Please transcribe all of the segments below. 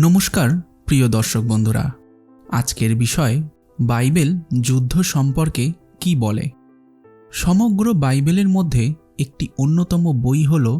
নমস্কার, প্রিয় দর্শক বন্ধুরা। আজকের বিষয়, বাইবেল যুদ্ধ সম্পর্কে কি বলে? সমগ্র বাইবেলের মধ্যে একটি অন্যতম বই হল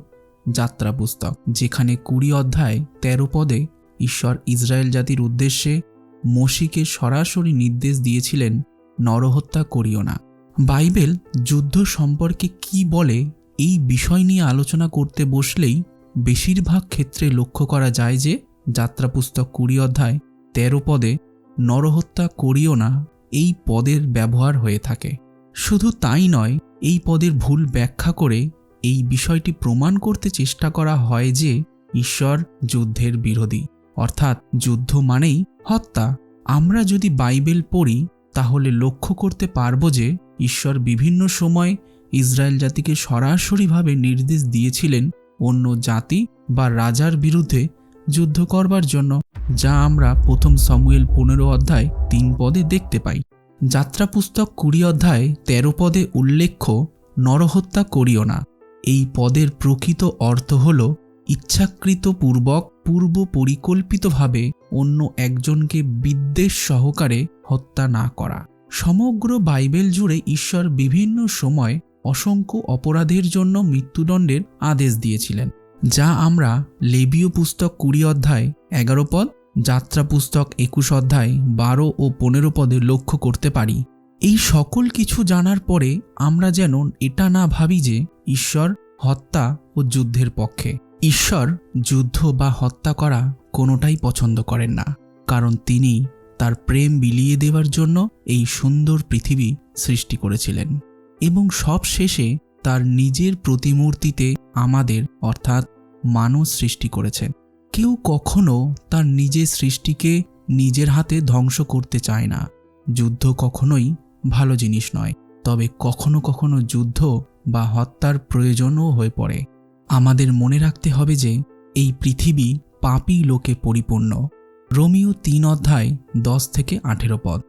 যাত্রা পুস্তক, যেখানে কুড়ি অধ্যায় তেরো পদে ঈশ্বর ইসরায়েল জাতির উদ্দেশ্যে মসিকে সরাসরি নির্দেশ দিয়েছিলেন, নরহত্যা করিও না। বাইবেল যুদ্ধ সম্পর্কে কি বলে এই বিষয় নিয়ে আলোচনা করতে বসলেই বেশিরভাগ ক্ষেত্রে লক্ষ্য করা যায় যে যাত্রা পুস্তক কুড়ি অধ্যায় তেরো পদে, নরহত্যা করিও না, এই পদের ব্যবহার হয়ে থাকে। শুধু তাই নয়, এই পদের ভুল ব্যাখ্যা করে এই বিষয়টি প্রমাণ করতে চেষ্টা করা হয় যে ঈশ্বর যুদ্ধের বিরোধী। অর্থাৎ যুদ্ধ মানেই হত্যা। আমরা যদি বাইবেল পড়ি, তাহলে লক্ষ্য করতে পারব যে ঈশ্বর বিভিন্ন সময় ইসরায়েল জাতিকে সরাসরিভাবে নির্দেশ দিয়েছিলেন অন্য জাতি বা রাজার বিরুদ্ধে যুদ্ধ করবার জন্য, যা আমরা প্রথম সমুয়েল পনেরো অধ্যায় তিন পদে দেখতে পাই। যাত্রা পুস্তক কুড়ি অধ্যায় তেরো পদে উল্লেখ্য, নরহত্যা করিও না। এই পদের প্রকৃত অর্থ হল, ইচ্ছাকৃত পূর্বক পূর্ব পরিকল্পিতভাবে অন্য একজনকে বিদ্বেষ সহকারে হত্যা না করা। সমগ্র বাইবেল জুড়ে ঈশ্বর বিভিন্ন সময় অসংখ্য অপরাধের জন্য মৃত্যুদণ্ডের আদেশ দিয়েছিলেন। যা আমরা লেবীয় পুস্তক কুড়ি অধ্যায় এগারো পদ, যাত্রা পুস্তক একুশ অধ্যায় বারো ও পনেরো পদে লক্ষ্য করতে পারি। এই সকল কিছু জানার পরে আমরা যেন এটা না ভাবি যে ঈশ্বর হত্যা ও যুদ্ধের পক্ষে। ঈশ্বর যুদ্ধ বা হত্যা করা কোনোটাই পছন্দ করেন না, কারণ তিনি তার প্রেম বিলিয়ে দেওয়ার জন্য এই সুন্দর পৃথিবী সৃষ্টি করেছিলেন এবং সব শেষে তার নিজের প্রতিমূর্তিতে আমাদের, অর্থাৎ মানুষ সৃষ্টি করেছেন কেউ কখনো তার নিজের সৃষ্টিকে নিজের হাতে ধ্বংস করতে চায় না। যুদ্ধ কখনোই ভালো জিনিস নয়, তবে কখনো কখনো যুদ্ধ বা হত্যার প্রয়োজনও হয়ে পড়ে। আমাদের মনে রাখতে হবে যে, এই পৃথিবী পাপী লোকে পরিপূর্ণ। রোমিও তিন অধ্যায় দশ থেকে আঠেরো পদ।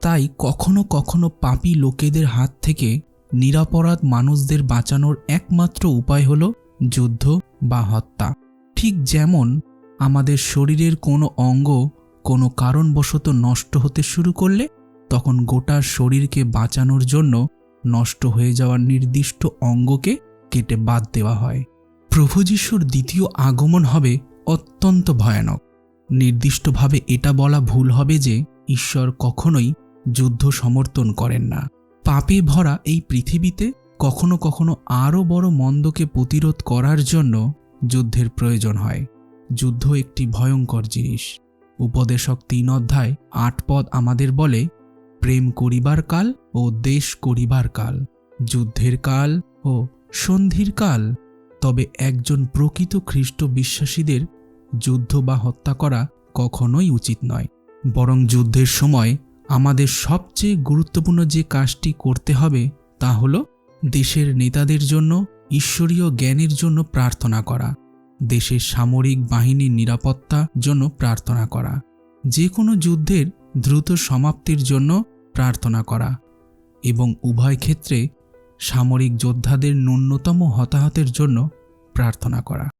তাই কখনো কখনো পাপী লোকেদের হাত থেকে নিরাপরাধ মানুষদের বাঁচানোর একমাত্র উপায় হল যুদ্ধ বা হত্যা। ঠিক যেমন আমাদের শরীরের কোনো অঙ্গ কোনো কারণবশত নষ্ট হতে শুরু করলে তখন গোটা শরীরকে বাঁচানোর জন্য নষ্ট হয়ে যাওয়ার নির্দিষ্ট অঙ্গকে কেটে বাদ দেওয়া হয়। প্রভু যিশুর দ্বিতীয় আগমন হবে অত্যন্ত ভয়ানক। নির্দিষ্টভাবে এটা বলা ভুল হবে যে ঈশ্বর কখনোই যুদ্ধ সমর্থন করেন না। পাপে ভরা এই পৃথিবীতে কখনো কখনো আরও বড় মন্দকে প্রতিরোধ করার জন্য যুদ্ধের প্রয়োজন হয়। যুদ্ধ একটি ভয়ঙ্কর জিনিস। উপদেশক তিন অধ্যায় আট পদ আমাদের বলে, প্রেম করিবার কাল ও দেশ করিবার কাল, যুদ্ধের কাল ও সন্ধির কাল। তবে একজন প্রকৃত খ্রিস্ট বিশ্বাসীদের যুদ্ধ বা হত্যা করা কখনোই উচিত নয়, বরং যুদ্ধের সময় আমাদের সবচেয়ে গুরুত্বপূর্ণ যে কাজটি করতে হবে তা হল দেশের নেতাদের জন্য, ঈশ্বরীয় জ্ঞানের জন্য প্রার্থনা করা, দেশের সামরিক বাহিনীর নিরাপত্তা জন্য প্রার্থনা করা যে কোনো যুদ্ধের দ্রুত সমাপ্তির জন্য প্রার্থনা করা এবং উভয় ক্ষেত্রে সামরিক যোদ্ধাদের ন্যূনতম হতাহতের জন্য প্রার্থনা করা।